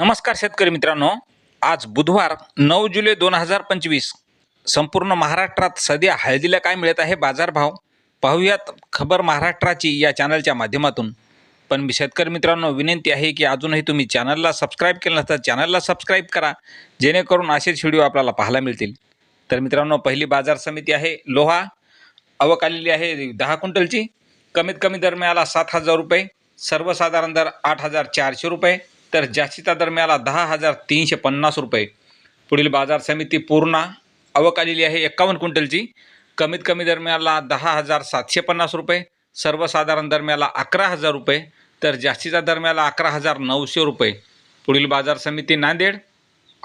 नमस्कार शेतकरी मित्रांनो. आज बुधवार नऊ जुलै दोन हजार पंचवीस. संपूर्ण महाराष्ट्रात सध्या हळदीला काय मिळत आहे बाजारभाव? पाहूयात खबर महाराष्ट्राची या चॅनलच्या माध्यमातून. पण मी शेतकरी मित्रांनो विनंती आहे की अजूनही तुम्ही चॅनलला सबस्क्राईब केलं नसतं चॅनलला सबस्क्राईब करा. जेणेकरून असेच व्हिडिओ आपल्याला पाहायला मिळतील. तर मित्रांनो पहिली बाजार समिती आहे लोहा. आवक आलेली आहे दहा क्विंटलची. कमीत कमी दर मिळाला सात हजार रुपये. सर्वसाधारण दर आठ हजार चारशे रुपये. तर जास्तीचा दर मिळाला दहा हजार तीनशे पन्नास रुपये. पुढील बाजार समिती पूर्णा आवक आलेली आहे एकावन्न क्विंटलची. कमीत कमी दर मिळाला दहा हजार सातशे पन्नास रुपये. सर्वसाधारण दर मिळाला अकरा हजार रुपये. तर जास्तीचा दर मिळाला अकरा हजार नऊशे रुपये. पुढील बाजार समिती नांदेड.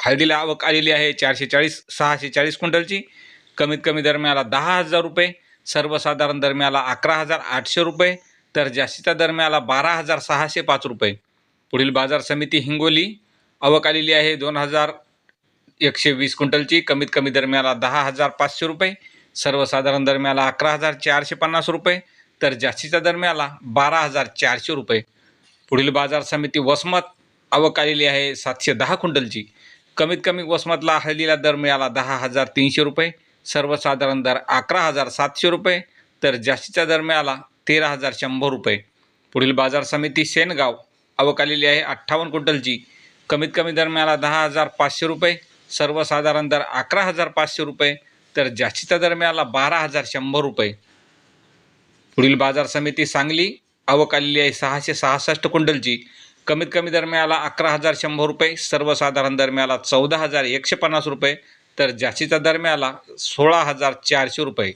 हळदीला आवक आलेली आहे चारशे चाळीस सहाशे चाळीस क्विंटलची. कमीत कमी दर मिळाला दहा हजार रुपये. सर्वसाधारण दर मिळाला अकरा हजार आठशे रुपये. तर जास्तीचा दर मिळाला बारा हजार सहाशे पाच रुपये. पुढील बाजार समिती हिंगोली आवक आलेली आहे दोन हजार एकशे वीस क्विंटलची. कमीत कमी दरम्याला दहा हजार पाचशे रुपये सर्वसाधारण दरम्याला अकरा हजार चारशे पन्नास रुपये तर जास्तीचा दरम्याला बारा हजार चारशे रुपये. पुढील बाजार समिती वसमत आवक आलेली आहे सातशे दहा क्विंटलची. कमीत कमी वसमतला हळदीला दर मिळाला दहा हजार तीनशे रुपये सर्वसाधारण दर अकरा हजार सातशे रुपये तर जास्तीचा दर मिळाला तेरा हजार शंभर रुपये. पुढील बाजार समिती शेनगाव आवक आलेली आहे. अठ्ठावन्न क्विंटलची कमीत कमी दर मिळाला दहा हजार पाचशे रुपये सर्वसाधारण दर अकरा हजार पाचशे रुपये तर जास्तीचा दर मिळाला बारा हजार शंभर रुपये. पुढील बाजार समिती सांगली आवक आलेली आहे सहाशे सहासष्ट क्विंटलची कमीत कमी दर मिळाला अकरा हजार शंभर रुपये सर्वसाधारण दर मिळाला चौदा हजार एकशे पन्नास रुपये तर जास्तीचा दर मिळाला सोळा हजार चारशे रुपये.